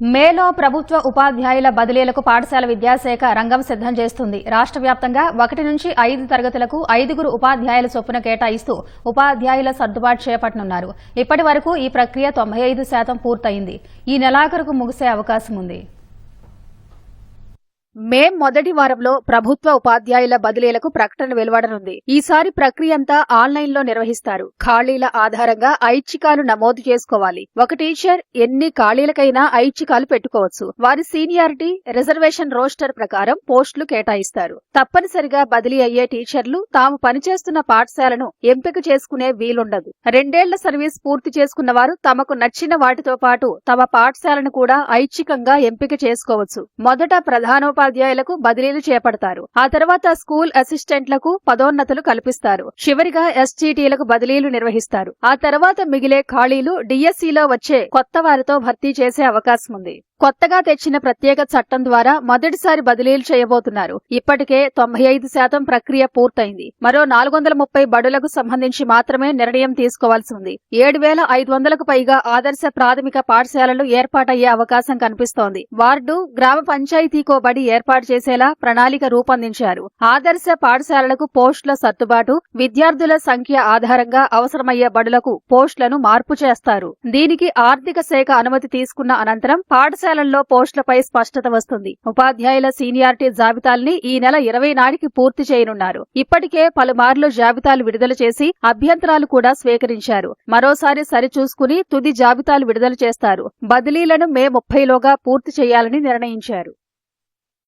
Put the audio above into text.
మేలో ప్రభుత్వ ఉపాధ్యాయుల బదిలీలకు పాఠశాల విద్యాశాఖ రంగం సిద్దం చేస్తుంది. రాష్ట్ర వ్యాప్తంగా ఒకటి నుంచి ఐదు తరగతులకు ఐదుగురు ఉపాధ్యాయుల చొప్పున కేటాయిస్తూ ఉపాధ్యాయుల సర్దుబాటు చేపట్టనున్నారు. ఇప్పటి వరకు ఈ ప్రక్రియ తొంభై ఐదు శాతం పూర్తయింది. ఈ నెలాఖరుకు ముగిసే అవకాశం ఉంది మే మొదటి వారంలో ప్రభుత్వ ఉపాధ్యాయుల బదిలీలకు ప్రకటన వెలువడనుంది. ఈసారి ప్రక్రియ అంతా ఆన్లైన్లో నిర్వహిస్తారు. ఖాళీల ఆధారంగా ఐచ్ఛికాలు నమోదు చేసుకోవాలి. ఒక టీచర్ ఎన్ని ఖాళీలకైనా ఐచ్ఛికాలు పెట్టుకోవచ్చు. వారి సీనియారిటీ రిజర్వేషన్ రోస్టర్ ప్రకారం పోస్టులు కేటాయిస్తారు. తప్పనిసరిగా బదిలీ అయ్యే టీచర్లు తాము పనిచేస్తున్న పాఠశాలను ఎంపిక చేసుకునే వీలుండదు. రెండేళ్ళ సర్వీస్ పూర్తి చేసుకున్న వారు తమకు నచ్చిన వాటితో పాటు తమ పాఠశాలను కూడా ఐచ్ఛికంగా ఎంపిక చేసుకోవచ్చు. మొదట ఉపాధ్యాయులకు బదిలీలు చేపడతారు. ఆ తర్వాత స్కూల్ అసిస్టెంట్లకు పదోన్నతులు కల్పిస్తారు. చివరిగా ఎస్టీటీలకు బదిలీలు నిర్వహిస్తారు. ఆ తర్వాత మిగిలే ఖాళీలు డిఎస్సిలో వచ్చే కొత్త వారితో భర్తీ చేసే అవకాశం ఉంది కొత్తగా తెచ్చిన ప్రత్యేక చట్టం ద్వారా మొదటిసారి బదిలీలు చేయబోతున్నారు. ఇప్పటికే తొంభై ఐదు శాతం ప్రక్రియ పూర్తయింది. మరో నాలుగు వందల ముప్పై బడులకు సంబంధించి మాత్రమే నిర్ణయం తీసుకోవాల్సి ఉంది. ఏడు వేల ఐదు వందలకు పైగా ఆదర్శ ప్రాథమిక పాఠశాలలు ఏర్పాటయ్యే అవకాశం కనిపిస్తోంది. వార్డు గ్రామ పంచాయతీకో బడి ఏర్పాటు చేసేలా ప్రణాళిక రూపొందించారు. ఆదర్శ పాఠశాలలకు పోస్టుల సర్దుబాటు విద్యార్థుల సంఖ్య ఆధారంగా అవసరమయ్యే బడులకు పోస్టులను మార్పు చేస్తారు. దీనికి ఆర్థిక శాఖ అనుమతి తీసుకున్న అనంతరం పాఠశాల పాఠశాలల్లో పోస్టులపై స్పష్టత వస్తుంది. ఉపాధ్యాయుల సీనియారిటీ జాబితాల్ని ఈ నెల ఇరవై నాటికి పూర్తి చేయనున్నారు. ఇప్పటికే పలుమార్లు జాబితాలు విడుదల చేసి అభ్యంతరాలు కూడా స్వీకరించారు. మరోసారి సరిచూసుకుని తుది జాబితాలు విడుదల చేస్తారు. బదిలీలను మే ముప్పైలోగా పూర్తి చేయాలని నిర్ణయించారు.